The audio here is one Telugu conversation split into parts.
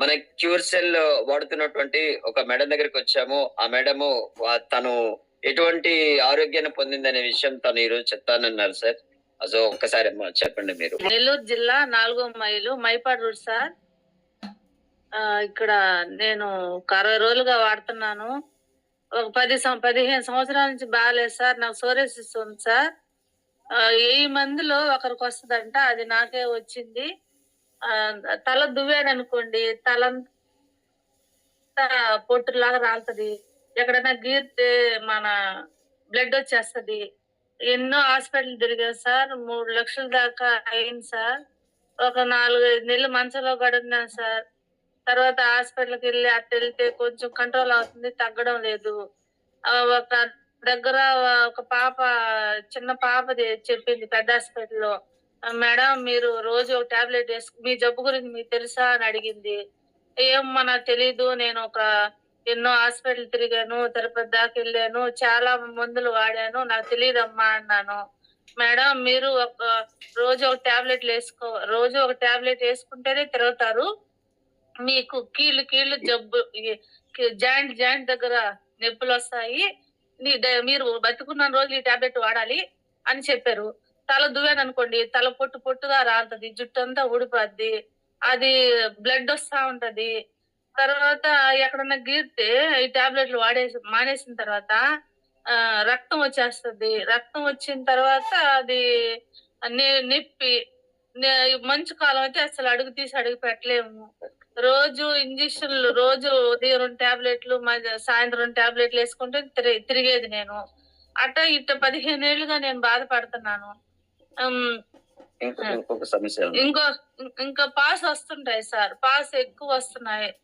మన క్యూర్ సెల్ వాడుతున్నటువంటి ఒక మేడం దగ్గరికి వచ్చాము. ఆ మేడము తను ఎటువంటి ఆరోగ్యాన్ని పొందిందనే విషయం తను ఈ రోజు చెప్తానన్నారు సార్. సో ఒక్కసారి చెప్పండి మీరు. నెల్లూరు జిల్లా నాలుగో మైలు మైపాడు రోడ్ సార్. ఇక్కడ నేను ఒక అరవై రోజులుగా వాడుతున్నాను. ఒక పది పదిహేను సంవత్సరాల నుంచి బాగాలేదు సార్. నాకు సోరేసిస్ ఉంది సార్. ఆ, వెయ్యి మందిలో ఒకరికి వస్తుందంట అది నాకే వచ్చింది. తల దువ్వాను అనుకోండి తలంతా పొట్టులాగా రాలుతుంది. ఎక్కడైనా గీరితే మన బ్లడ్ వచ్చేస్తది. ఎన్నో హాస్పిటల్ తిరిగాను సార్ మూడు లక్షల దాకా అయింది సార్. ఒక నాలుగు ఐదు నెలలు మంచంలో గడిపినాను సార్. తర్వాత హాస్పిటల్కి వెళ్ళి అటు వెళ్తే కొంచెం కంట్రోల్ అవుతుంది తగ్గడం లేదు. ఒక దగ్గర ఒక పాప చిన్న పాపది చెప్పింది పెద్ద హాస్పిటల్లో. మేడం మీరు రోజు ఒక టాబ్లెట్ వేసుకు మీ జబ్బు గురించి మీకు తెలుసా? అని అడిగింది. ఏమో నాకు తెలీదు. నేను ఒక ఎన్నో హాస్పిటల్ తిరిగాను తిరుపతి దాకా వెళ్ళాను చాలా మందులు వాడాను. నాకు తెలియదమ్మా అన్నాను. మేడం మీరు ఒక రోజు ఒక టాబ్లెట్ వేసుకో రోజు ఒక టాబ్లెట్ వేసుకుంటేనే తిరుగుతారు. మీకు కీళ్ళు కీళ్ళు జబ్బు జాయింట్ జాయింట్ దగ్గర నొప్పులు వస్తాయి. నీ మీరు బతుకున్న రోజులు ఈ టాబ్లెట్ వాడాలి అని చెప్పారు. తల దువ్వాను అనుకోండి తల పొట్టు పొట్టుగా రాలుతుంది జుట్టు అంతా ఊడిపోద్ది అది బ్లడ్ వస్తా ఉంటది. తర్వాత ఎక్కడన్నా గీరితే ఈ టాబ్లెట్లు వాడేసి మానేసిన తర్వాత ఆ, రక్తం వచ్చేస్తుంది. రక్తం వచ్చిన తర్వాత అది నొప్పి మంచు కాలం అయితే అసలు అడుగు తీసి అడుగు పెట్టలేము. రోజు ఇంజక్షన్లు రోజు ఉదయం రెండు టాబ్లెట్లు మధ్య- సాయంత్రం టాబ్లెట్లు వేసుకుంటే తిరిగేది నేను. అట్ట ఇట్ట పదిహేను ఏళ్ళుగా నేను బాధపడుతున్నాను. ఇంకొక ఇంకొక సమస్య ఉంది. ఇంకో ఇంకా పాస్ వస్తుంటాయి సార్. పాస్ ఎక్కువ వస్తున్నాయి.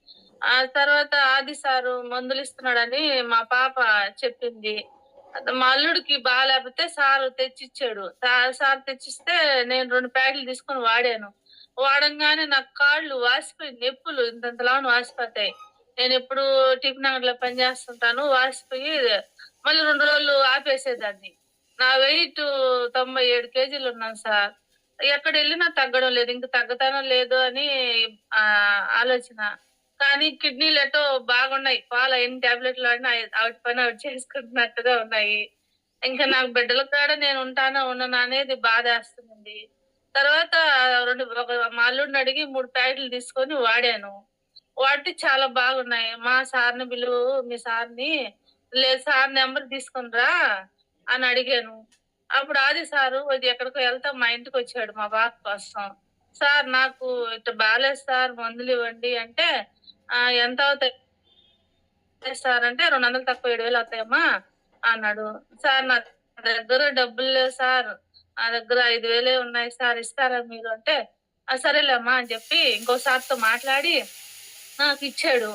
ఆ తర్వాత ఆది సారు మందులు ఇస్తున్నాడని మా పాప చెప్పింది. మా అల్లుడికి బాగాలేకపోతే సార్ తెచ్చిచ్చాడు. సార్ తెచ్చిస్తే నేను రెండు ప్యాకెట్లు తీసుకొని వాడాను. వాడంగానే నాకు కాళ్ళు వాసిపోయి నొప్పులు ఇంతంతలాను వాసిపోతాయి. నేను ఎప్పుడు టిఫిన్ అంగడిలో పని చేస్తుంటాను. వాసిపోయి మళ్ళీ రెండు రోజులు ఆపేసేదాన్ని. నా వెయిట్ తొంభై ఏడు కేజీలు ఉన్నాను సార్. ఎక్కడ వెళ్ళినా తగ్గడం లేదు ఇంక తగ్గతానో లేదు అని ఆలోచన. కానీ కిడ్నీలు ఎటో బాగున్నాయి. పాలు ఎన్ని టాబ్లెట్లు ఆడినా అవి- పని అవి చేసుకుంటున్నట్టుగా ఉన్నాయి. ఇంకా నాకు బిడ్డల కాడ నేను ఉంటానో ఉండను అనేది బాధ వేస్తుంది తర్వాత రెండు ఒక మా అల్లుడిని అడిగి మూడు ప్యాకెట్లు తీసుకొని వాడాను. వాటి చాలా బాగున్నాయి. మా సార్ని పిలువు మీ సార్ని లేదు సార్ నెంబర్ తీసుకుని రా. అని అడిగాను. అప్పుడు ఆది సారు ఇది ఎక్కడికో వెళ్తా మా ఇంటికి వచ్చాడు మా బాబు కోసం. సార్ నాకు ఇట్లా బాగాలేదు సార్ మందులు ఇవ్వండి అంటే "ఆ, ఎంత అవుతాయి? సార్ అంటే రెండు వందలు తక్కువ ఏడు వేలు అవుతాయమ్మా అన్నాడు. సార్ నా దగ్గర డబ్బులు లేవు సార్. నా దగ్గర ఐదు వేలే ఉన్నాయి సార్ ఇస్తారా మీరు అంటే సరేలేమ్మా అని చెప్పి ఇంకో సార్తో మాట్లాడి నాకు ఇచ్చాడు.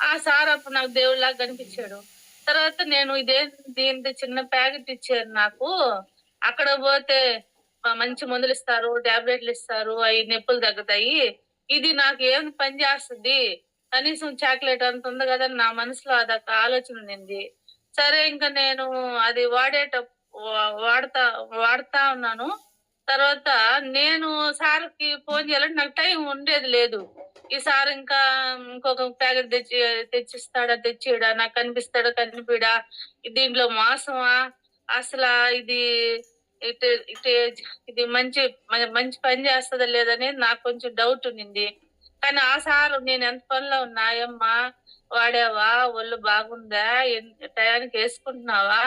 ఆ సార్ అప్పుడు నాకు దేవుడిలాగా కనిపించాడు. తర్వాత నేను ఇదే దీని చిన్న ప్యాకెట్ ఇచ్చారు నాకు. అక్కడ పోతే మంచి మందులు ఇస్తారు టాబ్లెట్లు ఇస్తారు అవి నొప్పులు తగ్గుతాయి. ఇది నాకు ఏం పని చేస్తుంది? కనీసం చాక్లెట్ అంత ఉంది కదా అని నా మనసులో అదొక ఆలోచన ఉంది సరే ఇంకా నేను అది వాడేట వాడతా వాడతా ఉన్నాను. తర్వాత నేను సార్కి ఫోన్ చేయాలంటే నాకు టైం ఉండేది లేదు. ఈ సార్ ఇంకా ఇంకొక ప్యాకెట్ తెచ్చి తెచ్చిస్తాడా తెచ్చిడా? నాకు కనిపిస్తాడా కనిపిడా? దీంట్లో మోసమా? అసలు ఇది ఇటు ఇది మంచి మంచి పని చేస్తుందా లేదనేది నాకు కొంచెం డౌట్ ఉన్నింది కానీ ఆ సార్ నేను ఎంత పనిలో ఉన్నాయమ్మా వాడావా? ఒళ్ళు బాగుందా? టయానికి వేసుకుంటున్నావా?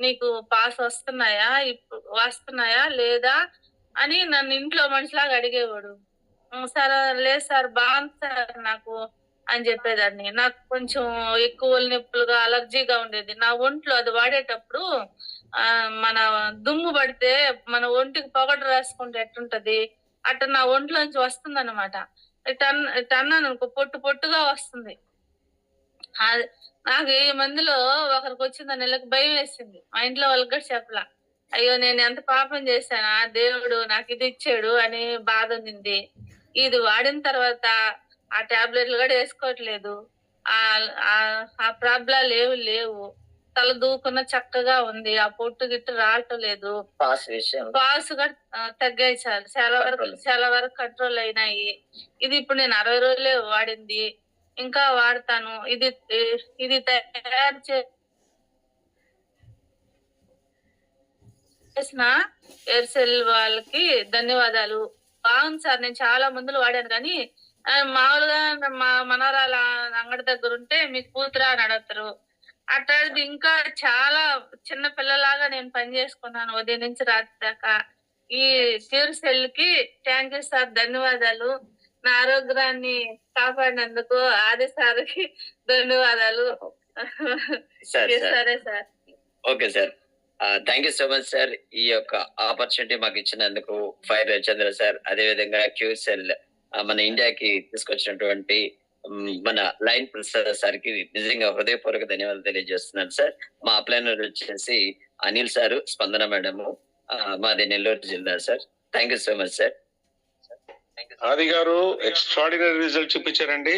నీకు పాస్ వస్తున్నాయా? ఇప్పుడు వస్తున్నాయా? లేదా? అని నన్ను ఇంట్లో మనిషిలాగా అడిగేవాడు. సార్ లేదు సార్ బాగుంది సార్ నాకు అని చెప్పేదాన్ని. నాకు కొంచెం ఎక్కువ నొప్పులుగా అలర్జీగా ఉండేది. నా ఒంట్లో అది వాడేటప్పుడు మన దుమ్ము పడితే మన ఒంటికి పొగడు రాసుకుంటే ఎట్టుంటది? అట్ట నా ఒంట్లోంచి వస్తుంది అనమాట టన్ టన్ అనుకో పొట్టు పొట్టుగా వస్తుంది. నాకు ఈ మందిలో ఒకరికి వచ్చింది నెలకు భయం వేసింది. మా ఇంట్లో వాళ్ళకి కూడా చెప్పలా. అయ్యో నేను ఎంత పాపం చేశానా? దేవుడు నాకు ఇది ఇచ్చాడు అని బాధ ఉంది ఇది వాడిన తర్వాత ఆ టాబ్లెట్లు కూడా వేసుకోవట్లేదు. ఆ ప్రాబ్లాలు ఏవి లేవు. తల దూకున్న చక్కగా ఉంది. ఆ పొట్టు గిట్టు రావటం లేదు పాస్ కూడా తగ్గాయి సార్ చాలా వరకు. చాలా వరకు కంట్రోల్ అయినాయి. ఇది ఇప్పుడు నేను అరవై రోజులే వాడింది. ఇంకా వాడతాను. ఇది ఇది తయారు చేసిన ఎయిర్సెల్ వాళ్ళకి ధన్యవాదాలు. బాగుంది సార్ నేను చాలా మందులు వాడాను కానీ మామూలుగా మా మనవరాల అంగడి దగ్గర ఉంటే మీ కూతురా అని అడుగుతారు. అట్లాంటిది ఇంకా చాలా చిన్న పిల్లలాగా నేను పని చేసుకున్నాను ఉదయం నుంచి రాత్రి దాకా. ఈ ప్యూర్ సెల్కి థ్యాంక్ యూ సార్ ధన్యవాదాలు. నా ఆరోగ్యాన్ని కాపాడినందుకు ఆది సార్కి ధన్యవాదాలు. సరే sir. Okay sir. Thank you so much sir ఈ యొక్క ఆపర్చునిటీ మాకు ఇచ్చినందుకు ఫైర్ రవిచంద్ర సార్ అదే విధంగా క్యూసెల్ మన ఇండియాకి తీసుకొచ్చినటువంటి మన లైన్ ప్రసాద్ సార్కి నిజంగా హృదయపూర్వక ధన్యవాదాలు తెలియజేస్తున్నాను సార్ మా అప్లైనర్ వచ్చేసి అనిల్ సారు స్పందన మేడము. మాది నెల్లూరు జిల్లా sir thank you so much sir Adi garu extraordinary result చూపించారండి.